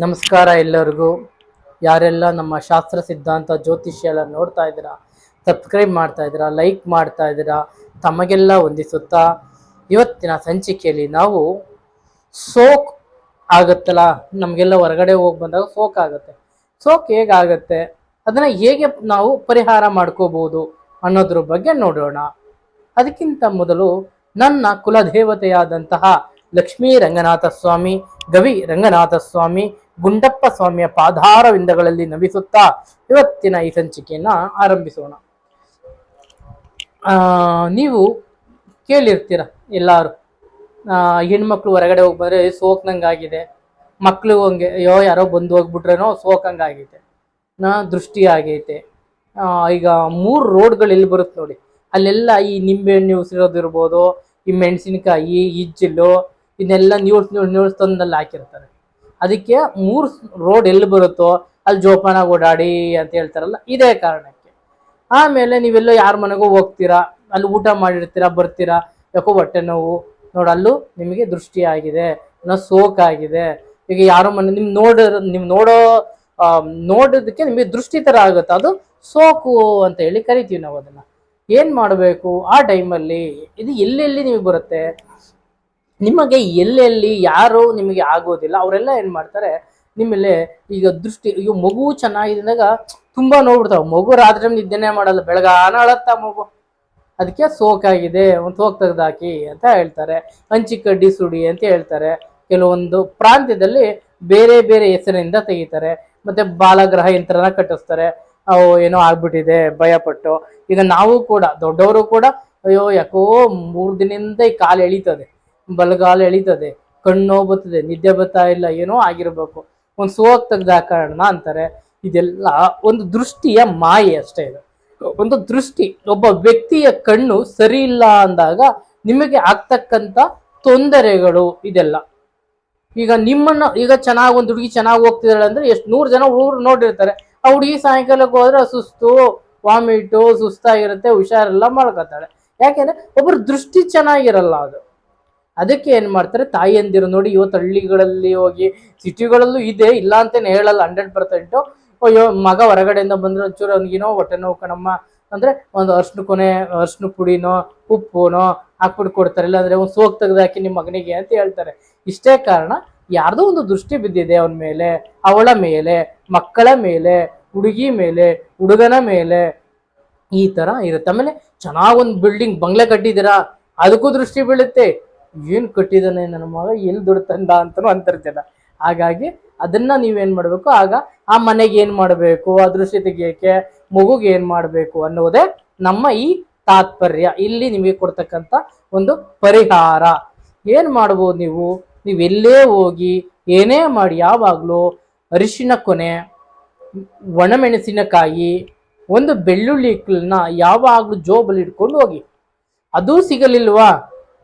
ನಮಸ್ಕಾರ ಎಲ್ಲರಿಗೂ. ಯಾರೆಲ್ಲ ನಮ್ಮ ಶಾಸ್ತ್ರ ಸಿದ್ಧಾಂತ ಜ್ಯೋತಿಷ್ಯ ಎಲ್ಲ ನೋಡ್ತಾ ಇದ್ದೀರಾ ಸಬ್ಸ್ಕ್ರೈಬ್ ಮಾಡ್ತಾ ಇದ್ದೀರಾ ಲೈಕ್ ಮಾಡ್ತಾ ಇದ್ದೀರಾ, ತಮಗೆಲ್ಲ ಹೊಂದಿಸುತ್ತಾ ಇವತ್ತಿನ ಸಂಚಿಕೆಯಲ್ಲಿ ನಾವು ಸೋಕ್ ಆಗುತ್ತಲ್ಲ, ನಮಗೆಲ್ಲ ಹೊರಗಡೆ ಹೋಗಿ ಬಂದಾಗ ಸೋಕ್ ಆಗುತ್ತೆ. ಸೋಕ್ ಹೇಗಾಗುತ್ತೆ, ಅದನ್ನು ಹೇಗೆ ನಾವು ಪರಿಹಾರ ಮಾಡ್ಕೋಬೋದು ಅನ್ನೋದ್ರ ಬಗ್ಗೆ ನೋಡೋಣ. ಅದಕ್ಕಿಂತ ಮೊದಲು ನನ್ನ ಕುಲದೇವತೆಯಾದಂತಹ ಲಕ್ಷ್ಮೀ ರಂಗನಾಥ ಸ್ವಾಮಿ, ಗವಿ ರಂಗನಾಥ ಸ್ವಾಮಿ ಗುಂಡಪ್ಪ ಸ್ವಾಮಿಯ ಪಾದಾರವಿಂದಗಳಲ್ಲಿ ನವಿಸುತ್ತಾ ಇವತ್ತಿನ ಈ ಸಂಚಿಕೆಯನ್ನ ಆರಂಭಿಸೋಣ. ನೀವು ಕೇಳಿರ್ತೀರ ಎಲ್ಲಾರು. ಹೆಣ್ಮಕ್ಳು ಹೊರಗಡೆ ಹೋಗ್ಬಾರೆ ಸೋಕ್ನಂಗಾಗಿದೆ ಮಕ್ಳು ಹಂಗೆ, ಅಯ್ಯೋ, ಯಾರೋ ಬಂದು ಹೋಗ್ಬಿಟ್ರೇನೋ ಸೋಕಂಗಾಗೈತೆ ನಾ, ದೃಷ್ಟಿ ಆಗೈತೆ. ಈಗ ಮೂರು ರೋಡ್ಗಳು ಎಲ್ಲಿ ಬರುತ್ತೆ ನೋಡಿ. ಅಲ್ಲೆಲ್ಲ ಈ ನಿಂಬೆಹಣ್ಣು ಉಸಿರೋದಿರ್ಬೋದು ಈ ಮೆಣಸಿನಕಾಯಿ ಇಜ್ಜಿಲು ಇದನ್ನೆಲ್ಲ ನ್ಯೂಸ್ ನ್ಯೂಸ್ ನ್ಯೂಸ್ ತಂದಲ್ಲಿ ಹಾಕಿರ್ತಾರೆ. ಅದಕ್ಕೆ ಮೂರು ರೋಡ್ ಎಲ್ಲಿ ಬರುತ್ತೋ ಅಲ್ಲಿ ಜೋಪಾನ ಓಡಾಡಿ ಅಂತ ಹೇಳ್ತಾರಲ್ಲ, ಇದೇ ಕಾರಣಕ್ಕೆ. ಆಮೇಲೆ ನೀವೆಲ್ಲ ಯಾರ ಮನೆಗೂ ಹೋಗ್ತೀರಾ, ಅಲ್ಲಿ ಊಟ ಮಾಡಿರ್ತೀರಾ, ಬರ್ತೀರಾ, ಯಾಕೋ ಹೊಟ್ಟೆ ನೋವು ನೋಡಲ್ಲೂ ನಿಮಗೆ ದೃಷ್ಟಿ ಆಗಿದೆ ಏನೋ ಸೋಕಾಗಿದೆ ಈಗ ಯಾರೋ ಮನೆ, ನಿಮ್ ನೋಡ, ನಿಮ್ ನೋಡೋ ನೋಡೋದಕ್ಕೆ ನಿಮಗೆ ದೃಷ್ಟಿ ತರ ಆಗುತ್ತೆ, ಅದು ಸೋಕು ಅಂತ ಹೇಳಿ ಕರಿತೀವಿ ನಾವು ಅದನ್ನ. ಏನು ಮಾಡಬೇಕು ಆ ಟೈಮಲ್ಲಿ ಇದು ಎಲ್ಲೆಲ್ಲಿ ನಿಮಗೆ ಬರುತ್ತೆ? ನಿಮಗೆ ಎಲ್ಲೆಲ್ಲಿ ಯಾರು ನಿಮಗೆ ಆಗೋದಿಲ್ಲ, ಅವರೆಲ್ಲ ಏನು ಮಾಡ್ತಾರೆ ನಿಮ್ಮಲ್ಲಿ ಈಗ ದೃಷ್ಟಿ, ಈಗ ಮಗು ಚೆನ್ನಾಗಿದ್ದಾಗ ತುಂಬಾ ನೋಡ್ಬಿಡ್ತಾವೆ. ಮಗು ರಾತ್ರಿ ನಿದ್ದೆನೇ ಮಾಡಲ್ಲ, ಬೆಳಗಾನ ಅಳತ್ತ ಮಗು. ಅದಕ್ಕೆ ಸೋಕಾಗಿದೆ ಒಂದು ಸೋಕ್ ತೆಗೆದಾಕಿ ಅಂತ ಹೇಳ್ತಾರೆ. ಹಂಚಿ ಕಡ್ಡಿ ಸುಡಿ ಅಂತ ಹೇಳ್ತಾರೆ. ಕೆಲವೊಂದು ಪ್ರಾಂತ್ಯದಲ್ಲಿ ಬೇರೆ ಬೇರೆ ಹೆಸರಿನಿಂದ ತೆಗಿತಾರೆ. ಮತ್ತೆ ಬಾಲಗ್ರಹ ಯಂತ್ರನ ಕಟ್ಟಿಸ್ತಾರೆ. ಅವು ಏನೋ ಆಗ್ಬಿಟ್ಟಿದೆ, ಭಯಪಟ್ಟು. ಈಗ ನಾವು ಕೂಡ, ದೊಡ್ಡವರು ಕೂಡ, ಅಯ್ಯೋ, ಯಾಕೋ ಮೂರು ದಿನದಿಂದ ಈ ಕಾಲು ಎಳೀತದೆ. ಬಲಗಾಲ ಎಳೀತದೆ, ಕಣ್ಣು ಬರ್ತದೆ ನಿದ್ದೆ ಬರ್ತಾ ಇಲ್ಲ, ಏನೋ ಆಗಿರ್ಬೇಕು. ಒಂದು ಸೋಕ್ ತೆಗ್ದ ಕಾರಣ ಅಂತಾರೆ. ಇದೆಲ್ಲ ಒಂದು ದೃಷ್ಟಿಯ ಮಾಯೆ ಅಷ್ಟೇ ಇದು. ಒಂದು ದೃಷ್ಟಿ, ಒಬ್ಬ ವ್ಯಕ್ತಿಯ ಕಣ್ಣು ಸರಿ ಇಲ್ಲ ಅಂದಾಗ ನಿಮಗೆ ಆಗ್ತಕ್ಕಂಥ ತೊಂದರೆಗಳು ಇದೆಲ್ಲ. ಈಗ ನಿಮ್ಮನ್ನು, ಈಗ ಚೆನ್ನಾಗಿ, ಒಂದು ಹುಡುಗಿ ಚೆನ್ನಾಗಿ ಹೋಗ್ತಿದ್ದಾಳೆ ಅಂದ್ರೆ ಎಷ್ಟು, ನೂರು ಜನ ಹುಡುಗರು ನೋಡಿರ್ತಾರೆ. ಆ ಹುಡುಗಿ ಸಾಯಂಕಾಲಕ್ಕೆ ಹೋದ್ರೆ ಸುಸ್ತು, ವಾಮಿಟು, ಸುಸ್ತಾಗಿರುತ್ತೆ, ಹುಷಾರೆಲ್ಲ ಮಾಡ್ಕೊತಾಳೆ ಯಾಕೆಂದ್ರೆ ಒಬ್ಬರು ದೃಷ್ಟಿ ಚೆನ್ನಾಗಿರಲ್ಲ ಅದು. ಅದಕ್ಕೆ ಏನ್ ಮಾಡ್ತಾರೆ? ತಾಯಿಯಂದಿರು ನೋಡಿ ಇವತ್ತು ಹಳ್ಳಿಗಳಲ್ಲಿ ಹೋಗಿ, ಸಿಟಿಗಳಲ್ಲೂ ಇದೆ, ಇಲ್ಲ ಅಂತೇನು ಹೇಳಲ್ಲ ಹಂಡ್ರೆಡ್ ಪರ್ಸೆಂಟು ಅಯ್ಯೋ, ಮಗ ಹೊರಗಡೆಯಿಂದ ಬಂದ್ರೆ ಒಂಚೂರು ಅವ್ನಿಗೇನೋ ಹೊಟ್ಟೆ ನೋವು ಕಣಮ್ಮ. ಅಂದ್ರೆ ಒಂದು ಅರ್ಶಿನ ಕೊನೆ, ಅರ್ಶಿನ ಪುಡಿನೋ, ಉಪ್ಪುನೋ ಹಾಕ್ಬಿಟ್ಟು ಕೊಡ್ತಾರೆ. ಇಲ್ಲಾಂದರೆ ಒಂದು ಸೋಕ್ ತೆಗ್ದಾಕಿ ನಿಮ್ಮ ಮಗನಿಗೆ ಅಂತ ಹೇಳ್ತಾರೆ. ಇಷ್ಟೇ ಕಾರಣ, ಯಾರ್ದೋ ಒಂದು ದೃಷ್ಟಿ ಬಿದ್ದಿದೆ ಅವನ ಮೇಲೆ, ಅವಳ ಮೇಲೆ, ಮಕ್ಕಳ ಮೇಲೆ, ಹುಡುಗಿ ಮೇಲೆ, ಹುಡುಗನ ಮೇಲೆ. ಈ ತರ ಇರುತ್ತೆ. ಆಮೇಲೆ ಚೆನ್ನಾಗ್ ಒಂದು ಬಿಲ್ಡಿಂಗ್ ಬಂಗ್ಲೆ ಕಟ್ಟಿದ್ದೀರಾ? ಅದಕ್ಕೂ ದೃಷ್ಟಿ ಬೀಳುತ್ತೆ. ಏನ್ ಕಟ್ಟಿದಾನೆ ನನ್ನ ಮಗ ಎಲ್ಲಿ ದುಡ್ಡು ತಂದ ಅಂತಲೂ ಅಂತರ್ಜನ ಹಾಗಾಗಿ ಅದನ್ನ ನೀವೇನು ಮಾಡಬೇಕು? ಆಗ ಆ ಮನೆಗೆ ಏನು ಮಾಡಬೇಕು? ಆ ತೆಗಿಯೋಕ್ಕೆ ಮಗುಗೆ ಏನು ಮಾಡಬೇಕು ಅನ್ನೋದೇ ನಮ್ಮ ಈ ತಾತ್ಪರ್ಯ. ಇಲ್ಲಿ ನಿಮಗೆ ಕೊಡ್ತಕ್ಕಂಥ ಒಂದು ಪರಿಹಾರ. ಏನು ಮಾಡ್ಬೋದು ನೀವು? ನೀವೆಲ್ಲೇ ಹೋಗಿ ಏನೇ ಮಾಡಿ, ಯಾವಾಗಲೂ ಅರಿಶಿನ ಕೊನೆ, ಒಣಮೆಣಸಿನಕಾಯಿ, ಒಂದು ಬೆಳ್ಳುಳ್ಳಿ ಯಾವಾಗಲೂ ಜೋಬಲ್ಲಿ ಇಟ್ಕೊಂಡು ಹೋಗಿ. ಅದು ಸಿಗಲಿಲ್ವಾ?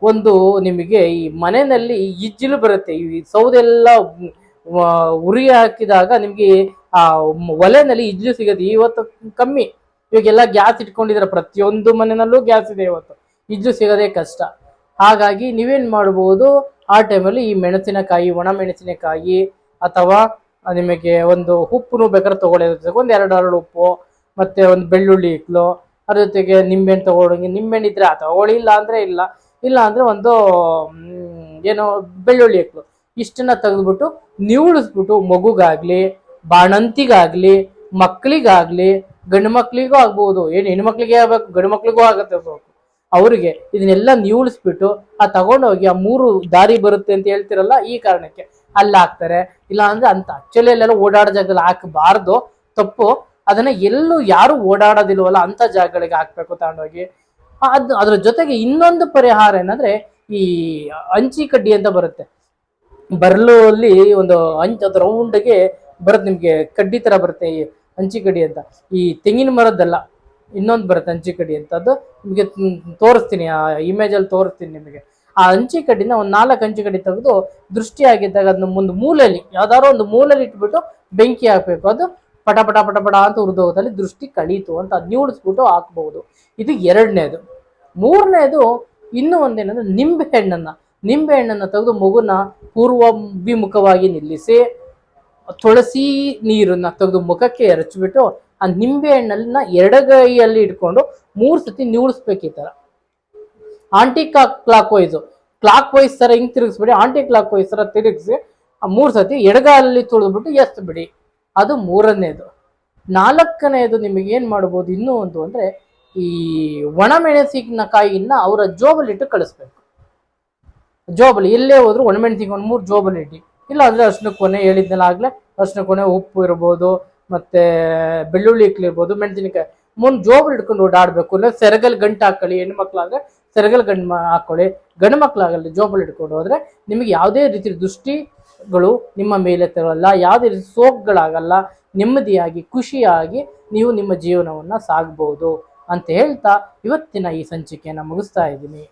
ಒಂದು ನಿಮಗೆ ಈ ಮನೆಯಲ್ಲಿ ಇಜ್ಜಿಲು ಬರುತ್ತೆ. ಈ ಸೌದೆಲ್ಲ ಉರಿ ಹಾಕಿದಾಗ ನಿಮಗೆ ಆ ಒಲೆನಲ್ಲಿ ಇಜ್ಜಲು ಸಿಗೋದು ಇವತ್ತು ಕಮ್ಮಿ. ಇವಾಗೆಲ್ಲ ಗ್ಯಾಸ್ ಇಟ್ಕೊಂಡಿದ್ದಾರೆ ಪ್ರತಿಯೊಂದು ಮನೆಯಲ್ಲೂ ಗ್ಯಾಸ್ ಇದೆ ಇವತ್ತು. ಇಜ್ಜು ಸಿಗೋದೇ ಕಷ್ಟ. ಹಾಗಾಗಿ ನೀವೇನು ಮಾಡ್ಬೋದು? ಆ ಟೈಮಲ್ಲಿ ಈ ಮೆಣಸಿನಕಾಯಿ, ಒಣ ಮೆಣಸಿನಕಾಯಿ ಅಥವಾ ನಿಮಗೆ ಒಂದು ಉಪ್ಪು ಬೇಕಾದ್ರೆ ತಗೊಳ್ಳಿ ಒಂದು ಎರಡು ಎರಡು ಉಪ್ಪು, ಮತ್ತೆ ಒಂದು ಬೆಳ್ಳುಳ್ಳಿ ಇಟ್ಲು ಅದ್ರ ಜೊತೆಗೆ ನಿಂಬೆಹಣ್ಣು ತೊಗೊಳಂಗೆ ನಿಂಬೆಹಣ್ಣು ಇದ್ರೆ ಆ ತಗೊಳ್ಳಿ ಇಲ್ಲ ಅಂದ್ರೆ ಇಲ್ಲ. ಇಲ್ಲ ಅಂದ್ರೆ ಒಂದು ಏನು ಬೆಳ್ಳುಳ್ಳಿ ಇಕ್ಲು ಇಷ್ಟನ್ನ ತೆಗೆದ್ಬಿಟ್ಟು ನಿವುಳಿಸ್ಬಿಟ್ಟು ಮಗುಗಾಗ್ಲಿ, ಬಾಣಂತಿಗಾಗ್ಲಿ ಮಕ್ಕಳಿಗಾಗಲಿ ಗಂಡು ಮಕ್ಕಳಿಗೂ ಆಗ್ಬೋದು. ಏನು ಹೆಣ್ಮಕ್ಳಿಗೆ ಆಗ್ಬೇಕು, ಗಂಡು ಮಕ್ಳಿಗೂ ಆಗತ್ತೆ ಅವರಿಗೆ ಅವ್ರಿಗೆ ಇದನ್ನೆಲ್ಲ ನಿವುಳಿಸ್ಬಿಟ್ಟು ಆ ತಗೊಂಡೋಗಿ ಆ ಮೂರು ದಾರಿ ಬರುತ್ತೆ ಅಂತ ಹೇಳ್ತಿರಲ್ಲ ಈ ಕಾರಣಕ್ಕೆ ಅಲ್ಲಿ ಹಾಕ್ತಾರೆ. ಇಲ್ಲ ಅಂದ್ರೆ ಅಂತ ಆಕ್ಚುಲಿ ಅಲ್ಲೆಲ್ಲ ಓಡಾಡೋ ಜಾಗದಲ್ಲಿ ಹಾಕಬಾರ್ದು. ತಪ್ಪು. ಅದನ್ನ ಎಲ್ಲೂ ಯಾರು ಓಡಾಡೋದಿಲ್ವಲ್ಲ ಅಂತ ಜಾಗಗಳಿಗೆ ಹಾಕ್ಬೇಕು ತಗೊಂಡೋಗಿ. ಅದು ಅದ್ರ ಜೊತೆಗೆ ಇನ್ನೊಂದು ಪರಿಹಾರ ಏನಂದ್ರೆ ಈ ಅಂಚಿ ಕಡ್ಡಿ ಅಂತ ಬರುತ್ತೆ. ಬರ್ಲು ಅಲ್ಲಿ ಒಂದು ಅಂಚ್ ಅದು ರೌಂಡ್ಗೆ ಬರುತ್ತೆ, ನಿಮಗೆ ಕಡ್ಡಿ ತರ ಬರುತ್ತೆ ಈ ಅಂಚಿ ಕಡ್ಡಿ ಅಂತ. ಈ ತೆಂಗಿನ ಮರದ್ದಲ್ಲ, ಇನ್ನೊಂದು ಬರುತ್ತೆ ಅಂಚಿ ಕಡ್ಡಿ ಅಂತ. ಅದು ನಿಮಗೆ ತೋರಿಸ್ತೀನಿ, ಆ ಇಮೇಜ್ ಅಲ್ಲಿ ತೋರಿಸ್ತೀನಿ ನಿಮಗೆ. ಆ ಅಂಚಿ ಕಡ್ಡಿನ ಒಂದು ನಾಲ್ಕು ಅಂಚಿ ಕಡ್ಡಿ ತೆಗೆದು ದೃಷ್ಟಿ ಆಗಿದ್ದಾಗ ಅದನ್ನ ಮುಂದೆ ಮೂಲೆಯಲ್ಲಿ, ಯಾವ್ದಾದ್ರು ಒಂದು ಮೂಲೆಯಲ್ಲಿ ಇಟ್ಬಿಟ್ಟು ಬೆಂಕಿ ಹಾಕ್ಬೇಕು. ಅದು ಪಟ ಪಟ ಪಟ ಪಟ ಅಂತ ಉರಿದು ಹೋದಲ್ಲಿ ದೃಷ್ಟಿ ಕಳೀತು ಅಂತ ಅದ್ ನಿವುಡಿಸ್ಬಿಟ್ಟು ಹಾಕ್ಬಹುದು ಇದು ಎರಡನೇದು. ಮೂರನೇದು ಇನ್ನೂ ಒಂದೇನಂದ್ರೆ ನಿಂಬೆ ಹಣ್ಣನ್ನು. ನಿಂಬೆ ಹಣ್ಣನ್ನು ತೆಗೆದು ಮಗುನ ಪೂರ್ವಾಭಿಮುಖವಾಗಿ ನಿಲ್ಲಿಸಿ, ತುಳಸಿ ನೀರನ್ನ ತೆಗೆದು ಮುಖಕ್ಕೆ ಎರಚ್ಬಿಟ್ಟು ಆ ನಿಂಬೆ ಹಣ್ಣನ್ನ ಎರಡಗೈಯಲ್ಲಿ ಇಟ್ಕೊಂಡು ಮೂರು ಸತಿ ನಿವುಳಿಸ್ಬೇಕು ಈ ತರ aunty clock wise clockwise ಥರ ಹಿಂಗೆ ತಿರುಗಿಸ್ಬಿಡಿ. ಆಂಟಿ ಕ್ಲಾಕ್ ವೈಸ್ ಥರ ತಿರುಗಿಸಿ ಆ ಮೂರು ಸತಿ ಎಡಗಾಲಲ್ಲಿ ತುಳಿದ್ಬಿಟ್ಟು ಎಸ್ ಬಿಡಿ ಅದು ಮೂರನೇದು. ನಾಲ್ಕನೇದು ನಿಮಗೆ ಏನು ಮಾಡ್ಬೋದು ಇನ್ನೂ ಒಂದು ಅಂದರೆ ಈ ಒಣಮೆಣಸಿನಕಾಯಿನ ಅವರ ಜೋಬಲಿಟ್ಟು ಕಳಿಸ್ಬೇಕು. ಜೋಬಲಿ ಎಲ್ಲೇ ಹೋದ್ರು ಒಣಮೆಣಸಿಗೆ ಒಂದು ಮೂರು ಇಟ್ಟು ಇಲ್ಲ ಅಂದರೆ ಅರ್ಶಿನ ಕೊನೆ ಹೇಳಿದ್ನಲ್ಲ ಆಗಲೇ ಅರ್ಶಿನ ಕೊನೆ ಉಪ್ಪು ಇರ್ಬೋದು, ಮತ್ತು ಬೆಳ್ಳುಳ್ಳಿ ಇಕ್ಲಿರ್ಬೋದು ಮೆಣಸಿನಕಾಯಿ ಮುಂದೆ ಜೋಬಲ್ ಇಟ್ಕೊಂಡು ಓಡಾಡಬೇಕು. ಇಲ್ಲ ಸೆರಗಲ್ ಗಂಟು ಹಾಕೊಳ್ಳಿ ಹೆಣ್ಮಕ್ಳಾದ್ರೆ ಸೆರಗಲ್ ಮಾ- ಹಾಕೊಳ್ಳಿ, ಗಂಡು ಮಕ್ಳಾಗಲ್ಲಿ ಜೋಬಲ್ಲಿ ಇಟ್ಕೊಂಡು ಹೋದರೆ ನಿಮಗೆ ಯಾವುದೇ ರೀತಿ ದೃಷ್ಟಿಗಳು ನಿಮ್ಮ ಮೇಲೆ ತರಲ್ಲ. ಯಾವುದೇ ರೀತಿ ಸೋಕ್ಗಳಾಗಲ್ಲ ನೆಮ್ಮದಿಯಾಗಿ, ಖುಷಿಯಾಗಿ ನೀವು ನಿಮ್ಮ ಜೀವನವನ್ನ ಸಾಗಬಹುದು ಅಂತ ಹೇಳ್ತಾ ಇವತ್ತಿನ ಈ ಸಂಚಿಕೆಯನ್ನು ಮುಗಿಸ್ತಾ ಇದ್ದೀನಿ.